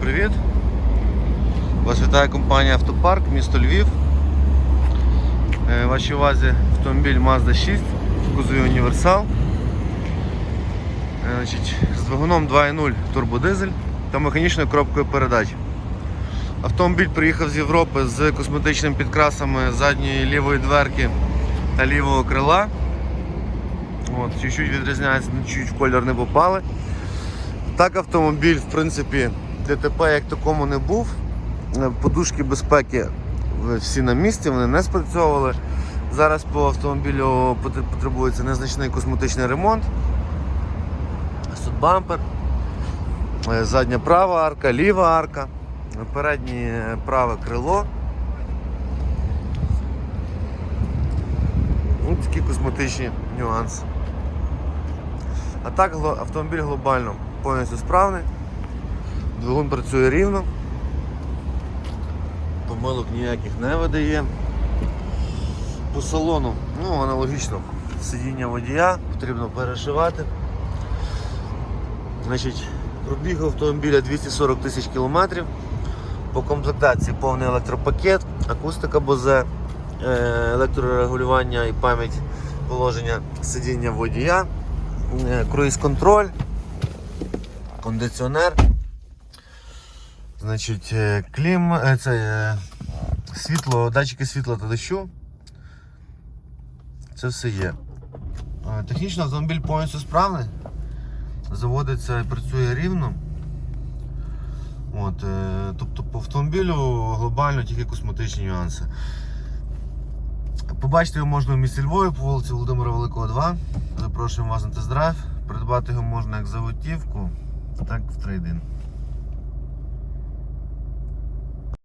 привіт! Вас вітає компанія Автопарк, місто Львів. Е, Вашій увазі автомобіль Mazda 6 в кузові універсал. Е, з двигуном 2.0 турбодизель та механічною коробкою передач. Автомобіль приїхав з Європи з косметичними підкрасами задньої лівої дверки та лівого крила. Чуть-чуть відрізняється, чуть в колір не попали. Так автомобіль, в принципі, ДТП як такому не був. Е, Подушки безпеки всі на місці, вони не спрацьовували. Зараз по автомобілю потребується незначний косметичний ремонт. Ось Тут бампер, е, задня права арка, ліва арка, переднє е, праве крило. Ось такі косметичні нюанси. А так автомобіль глобально повністю справний. Двигун працює рівно. Помилок ніяких не видає. По салону, ну аналогічно, сидіння водія потрібно перешивати. Значить, пробіг автомобіля 240 тисяч кілометрів. По комплектації повний електропакет, акустика Бозе, е, електрорегулювання і пам'ять положення сидіння водія, е, круїз-контроль, кондиціонер, значить, е, клім, е, це е, світло, датчики світла та дощу. Це все є. Технічно автомобіль повністю справний. Заводиться і працює рівно. От, тобто по автомобілю глобально тільки косметичні нюанси. Побачити його можна в місті Львові по вулиці Володимира Великого 2. Запрошуємо вас на тест-драйв. Придбати його можна як за готівку, так і в трейдин.